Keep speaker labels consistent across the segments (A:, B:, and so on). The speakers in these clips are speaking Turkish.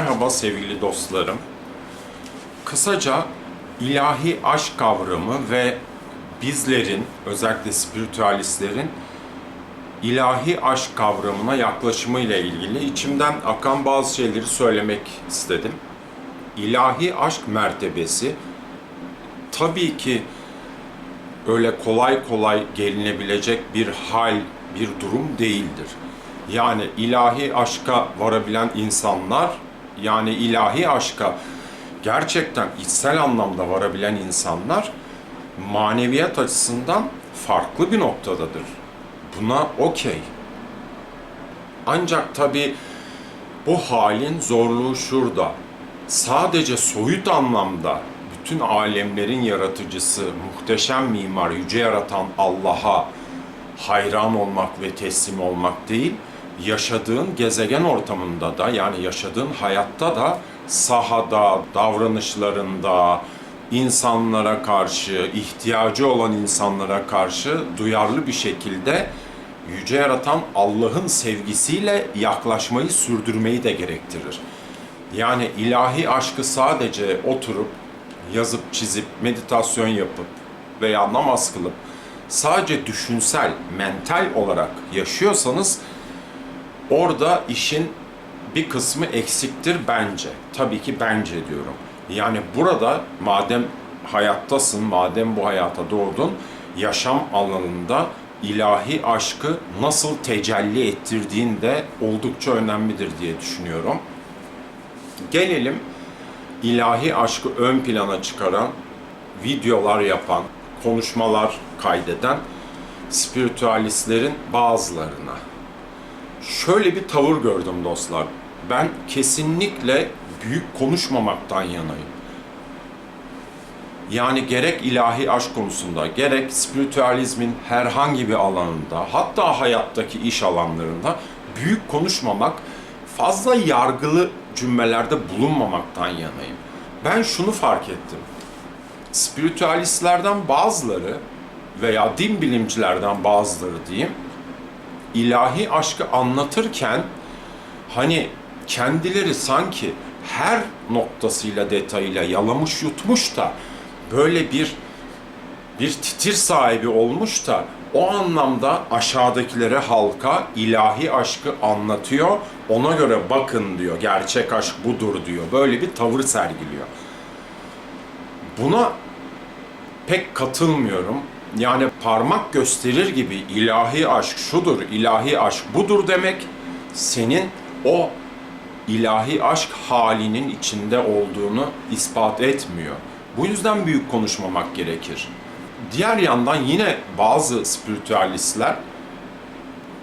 A: Merhaba sevgili dostlarım. Kısaca ilahi aşk kavramı ve bizlerin, özellikle spiritüalistlerin ilahi aşk kavramına yaklaşımı ile ilgili içimden akan bazı şeyleri söylemek istedim. İlahi aşk mertebesi tabii ki öyle kolay kolay gelinebilecek bir hal, bir durum değildir. Yani ilahi aşka varabilen insanlar, yani ilahi aşka gerçekten içsel anlamda varabilen insanlar maneviyat açısından farklı bir noktadadır. Buna okey. Ancak tabii bu halin zorluğu şurada. Sadece soyut anlamda bütün alemlerin yaratıcısı, muhteşem mimar, yüce yaratan Allah'a hayran olmak ve teslim olmak değil, yaşadığın gezegen ortamında da yani yaşadığın hayatta da sahada, davranışlarında, insanlara karşı, ihtiyacı olan insanlara karşı duyarlı bir şekilde yüce yaratan Allah'ın sevgisiyle yaklaşmayı sürdürmeyi de gerektirir. Yani ilahi aşkı sadece oturup yazıp çizip meditasyon yapıp veya namaz kılıp sadece düşünsel, mental olarak yaşıyorsanız orada işin bir kısmı eksiktir bence. Tabii ki bence diyorum. Yani burada madem hayattasın, madem bu hayata doğdun, yaşam alanında ilahi aşkı nasıl tecelli ettirdiğin de oldukça önemlidir diye düşünüyorum. Gelelim ilahi aşkı ön plana çıkaran, videolar yapan, konuşmalar kaydeden spiritüalistlerin bazılarına. Şöyle bir tavır gördüm dostlar. Ben kesinlikle büyük konuşmamaktan yanayım. Yani gerek ilahi aşk konusunda, gerek spiritüalizmin herhangi bir alanında, hatta hayattaki iş alanlarında büyük konuşmamak, fazla yargılı cümlelerde bulunmamaktan yanayım. Ben şunu fark ettim. Spiritüalistlerden bazıları veya din bilimcilerden bazıları diyeyim, ilahi aşkı anlatırken hani kendileri sanki her noktasıyla detayıyla yalamış yutmuş da böyle bir bir titir sahibi olmuş da o anlamda aşağıdakilere halka ilahi aşkı anlatıyor. Ona göre bakın diyor. Gerçek aşk budur diyor. Böyle bir tavır sergiliyor. Buna pek katılmıyorum. Yani parmak gösterir gibi ilahi aşk şudur, ilahi aşk budur demek senin o ilahi aşk halinin içinde olduğunu ispat etmiyor. Bu yüzden büyük konuşmamak gerekir. Diğer yandan yine bazı spiritüalistler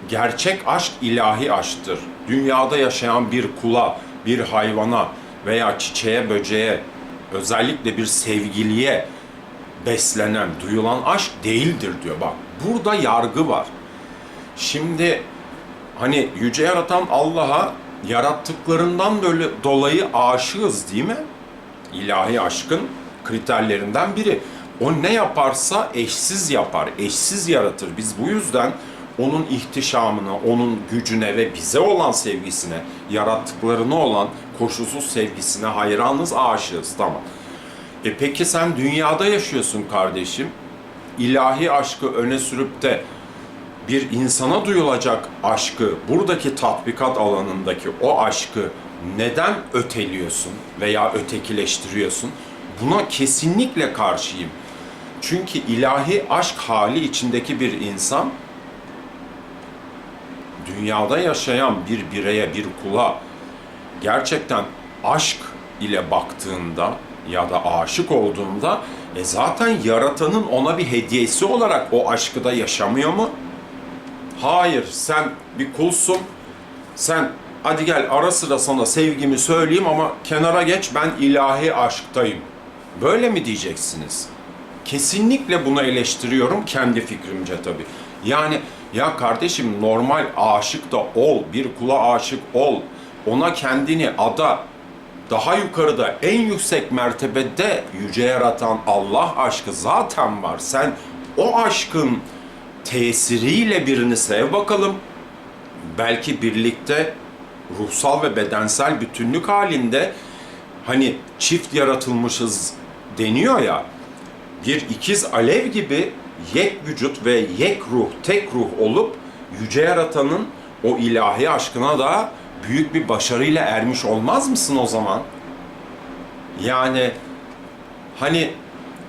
A: gerçek aşk ilahi aşktır. Dünyada yaşayan bir kula, bir hayvana veya çiçeğe, böceğe, özellikle bir sevgiliye beslenen, duyulan aşk değildir diyor. Bak burada yargı var. Şimdi hani yüce yaratan Allah'a yarattıklarından dolayı aşığız değil mi? İlahi aşkın kriterlerinden biri. O ne yaparsa eşsiz yapar, eşsiz yaratır. Biz bu yüzden onun ihtişamına, onun gücüne ve bize olan sevgisine, yarattıklarına olan koşulsuz sevgisine hayranız, aşığız. Tamam. E peki sen dünyada yaşıyorsun kardeşim. İlahi aşkı öne sürüp de bir insana duyulacak aşkı, buradaki tatbikat alanındaki o aşkı neden öteliyorsun veya ötekileştiriyorsun? Buna kesinlikle karşıyım. Çünkü ilahi aşk hali içindeki bir insan dünyada yaşayan bir bireye, bir kula gerçekten aşk ile baktığında ya da aşık olduğunda e zaten yaratanın ona bir hediyesi olarak o aşkı da yaşamıyor mu? Hayır, sen bir kulsun. Sen hadi gel ara sıra sana sevgimi söyleyeyim ama kenara geç ben ilahi aşktayım. Böyle mi diyeceksiniz? Kesinlikle bunu eleştiriyorum kendi fikrimce tabii. Yani ya kardeşim normal aşık da ol, bir kula aşık ol. Ona kendini ada, daha yukarıda en yüksek mertebede yüce yaratan Allah aşkı zaten var. Sen o aşkın tesiriyle birini sev bakalım. Belki birlikte ruhsal ve bedensel bütünlük halinde hani çift yaratılmışız deniyor ya bir ikiz alev gibi yek vücut ve yek ruh, tek ruh olup yüce yaratanın o ilahi aşkına da büyük bir başarıyla ermiş olmaz mısın o zaman? Yani hani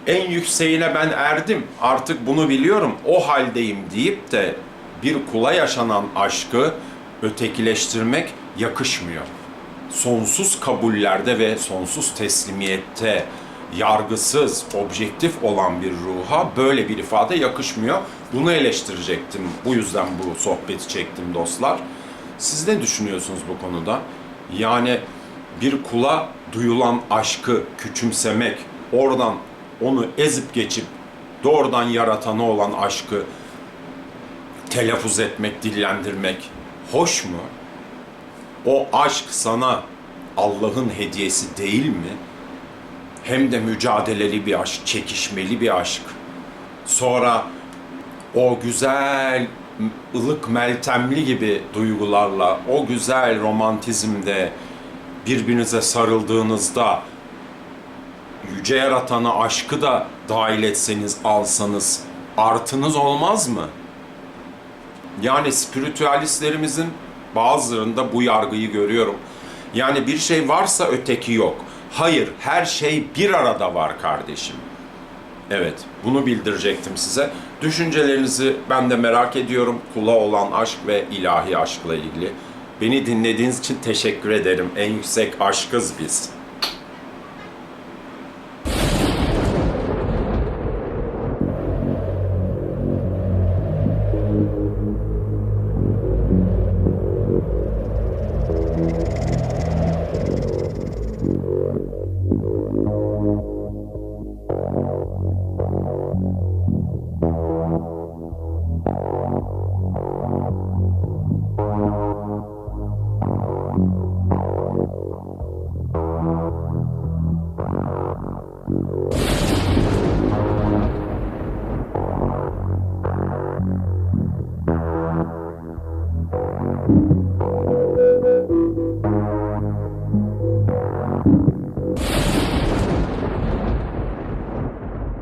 A: en yükseğine ben erdim artık bunu biliyorum o haldeyim deyip de bir kula yaşanan aşkı ötekileştirmek yakışmıyor. Sonsuz kabullerde ve sonsuz teslimiyette yargısız, objektif olan bir ruha böyle bir ifade yakışmıyor. Bunu eleştirecektim. Bu yüzden bu sohbeti çektim dostlar. Siz ne düşünüyorsunuz bu konuda? Yani bir kula duyulan aşkı küçümsemek, oradan onu ezip geçip doğrudan yaratana olan aşkı telaffuz etmek, dillendirmek hoş mu? O aşk sana Allah'ın hediyesi değil mi? Hem de mücadeleli bir aşk, çekişmeli bir aşk. Sonra o güzel ılık meltemli gibi duygularla, o güzel romantizmde birbirinize sarıldığınızda yüce yaratana aşkı da dahil etseniz, alsanız artınız olmaz mı? Yani spiritüalistlerimizin bazılarında bu yargıyı görüyorum. Yani bir şey varsa öteki yok. Hayır, her şey bir arada var kardeşim. Evet, bunu bildirecektim size. Düşüncelerinizi ben de merak ediyorum. Kula olan aşk ve ilahi aşkla ilgili. Beni dinlediğiniz için teşekkür ederim. En yüksek aşkız biz.